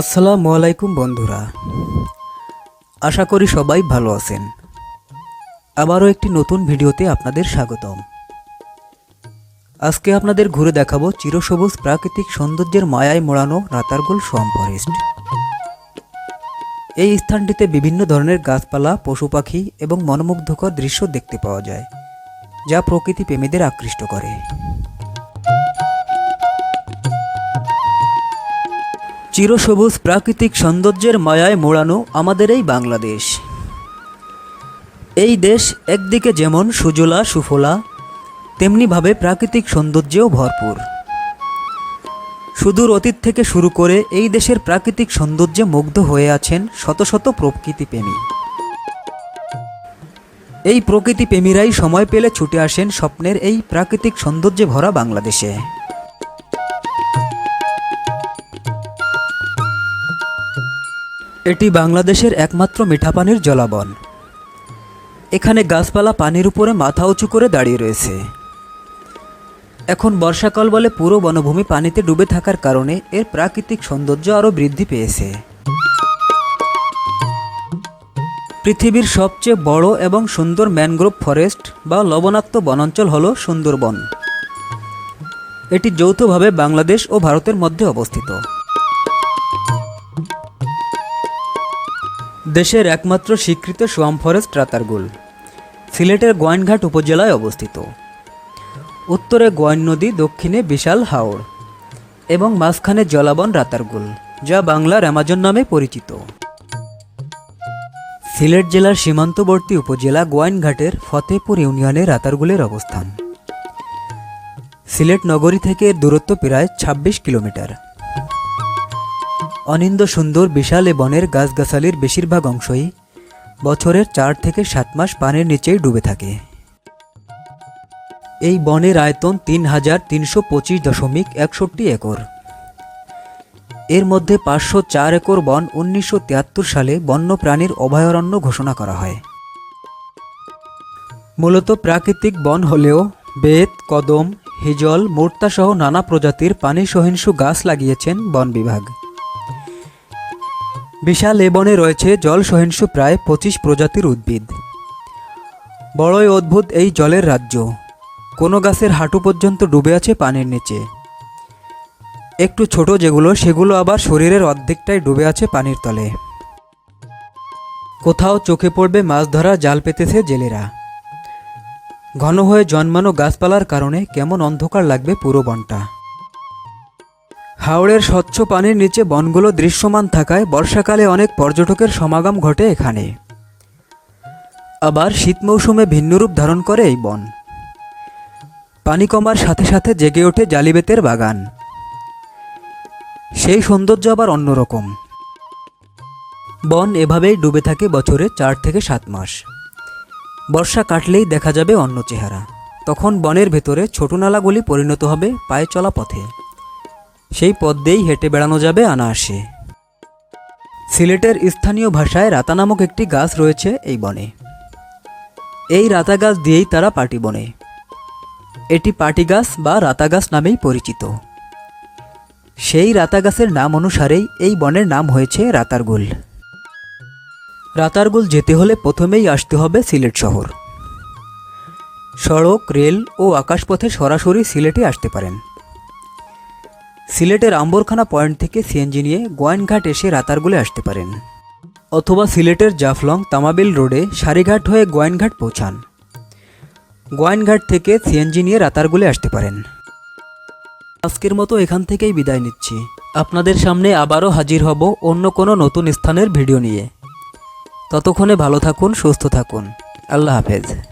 আসসালামু আলাইকুম বন্ধুরা। আশা করি সবাই ভালো আছেন। আবারও একটি নতুন ভিডিওতে আপনাদের স্বাগতম। আজকে আপনাদের ঘুরে দেখাবো চিরসবুজ প্রাকৃতিক সৌন্দর্যের মায়ায় মোড়ানো রাতারগুল সোয়াম ফরেস্ট। এই স্থানটিতে বিভিন্ন ধরনের গাছপালা, পশু পাখি এবং মনোমুগ্ধকর দৃশ্য দেখতে পাওয়া যায়, যা প্রকৃতি প্রেমীদের আকৃষ্ট করে। চিরসবুজ প্রাকৃতিক সৌন্দর্যের মায়ায় মোড়ানো আমাদের এই বাংলাদেশ। এই দেশ একদিকে যেমন সুজলা, সুফলা, তেমনিভাবে প্রাকৃতিক সৌন্দর্যেও ভরপুর। সুদূর অতীত থেকে শুরু করে এই দেশের প্রাকৃতিক সৌন্দর্যে মুগ্ধ হয়ে আছেন শত শত প্রকৃতিপ্রেমী। এই প্রকৃতিপ্রেমীরাই সময় পেলে ছুটে আসেন স্বপ্নের এই প্রাকৃতিক সৌন্দর্যে ভরা বাংলাদেশে। এটি বাংলাদেশের একমাত্র মিঠাপানির জলাবন। এখানে গাছপালা পানির উপরে মাথা উঁচু করে দাঁড়িয়ে রয়েছে। এখন বর্ষাকাল বলে পুরো বনভূমি পানিতে ডুবে থাকার কারণে এর প্রাকৃতিক সৌন্দর্য আরও বৃদ্ধি পেয়েছে। পৃথিবীর সবচেয়ে বড় এবং সুন্দর ম্যানগ্রোভ ফরেস্ট বা লবণাক্ত বনাঞ্চল হল সুন্দরবন। এটি যৌথভাবে বাংলাদেশ ও ভারতের মধ্যে অবস্থিত। দেশের একমাত্র স্বীকৃত সোয়াম ফরেস্ট রাতারগুল। সিলেটের গোয়াইনঘাট উপজেলায় অবস্থিত। উত্তরে গোয়াইন নদী, দক্ষিণে বিশাল হাওড় এবং মাঝখানে জলাবন রাতারগুল, যা বাংলার অ্যামাজন নামে পরিচিত। সিলেট জেলার সীমান্তবর্তী উপজেলা গোয়াইনঘাটের ফতেপুর ইউনিয়নে রাতারগুলের অবস্থান। সিলেট নগরী থেকে দূরত্ব প্রায় ২৬ কিলোমিটার। অনিন্দ সুন্দর বিশাল এ বনের গাছগাছালির বেশিরভাগ অংশই বছরের চার থেকে সাত মাস পানির নিচেই ডুবে থাকে। এই বনের আয়তন তিন হাজার তিনশো পঁচিশ দশমিক একষট্টি একর। এর মধ্যে পাঁচশো চার একর বন উনিশশো তিয়াত্তর সালে বন্যপ্রাণীর অভয়ারণ্য ঘোষণা করা হয়। মূলত প্রাকৃতিক বন হলেও বেত, কদম, হিজল মোর্তাসহ নানা প্রজাতির পানি সহিংসু গাছ লাগিয়েছেন বন বিভাগ। বিশাল এ বনে রয়েছে জল সহিংসু প্রায় পঁচিশ প্রজাতির উদ্ভিদ। বড়ই অদ্ভুত এই জলের রাজ্য। কোনো গাছের হাঁটু পর্যন্ত ডুবে আছে পানির নিচে। একটু ছোট যেগুলো, সেগুলো আবার শরীরের অর্ধেকটাই ডুবে আছে পানির তলে। কোথাও চোখে পড়বে মাছ ধরা, জাল পেতেছে জেলেরা। ঘন হয়ে জন্মানো গাছপালার কারণে কেমন অন্ধকার লাগবে পুরো বনটা। হাওড়ের স্বচ্ছ পানির নিচে বনগুলো দৃশ্যমান থাকায় বর্ষাকালে অনেক পর্যটকের সমাগম ঘটে এখানে। আবার শীত মৌসুমে ভিন্নরূপ ধারণ করে এই বন। পানি কমার সাথে সাথে জেগে ওঠে জালিবেতের বাগান। সেই সৌন্দর্য আবার অন্যরকম। বন এভাবেই ডুবে থাকে বছরে চার থেকে সাত মাস। বর্ষা কাটলেই দেখা যাবে অন্য চেহারা। তখন বনের ভেতরে ছোট নালাগুলি পরিণত হবে পায়ে চলা পথে। সেই পথ দিয়েই হেঁটে বেড়ানো যাবে আনাআসে সিলেটের স্থানীয় ভাষায় রাতা নামক একটি গাছ রয়েছে এই বনে। এই রাতা গাছ দিয়েই তারা পাটি বনে। এটি পাটি গাছ বা রাতা গাছ নামেই পরিচিত। সেই রাতা গাছের নাম অনুসারেই এই বনের নাম হয়েছে রাতারগুল। রাতারগুল যেতে হলে প্রথমেই আসতে হবে সিলেট শহর। সড়ক, রেল ও আকাশপথে সরাসরি সিলেটে আসতে পারেন। সিলেটের আম্বরখানা পয়েন্ট থেকে সিএনজি নিয়ে গোয়াইনঘাট এসে রাতারগুলে আসতে পারেন। অথবা সিলেটের জাফলং তামাবিল রোডে সারিঘাট হয়ে গোয়াইনঘাট পৌঁছান। গোয়াইনঘাট থেকে সিএনজি নিয়ে রাতারগুলে আসতে পারেন। আজকের মতো এখান থেকেই বিদায় নিচ্ছি। আপনাদের সামনে আবারও হাজির হব অন্য কোনো নতুন স্থানের ভিডিও নিয়ে। ততক্ষণে ভালো থাকুন, সুস্থ থাকুন। আল্লাহ হাফেজ।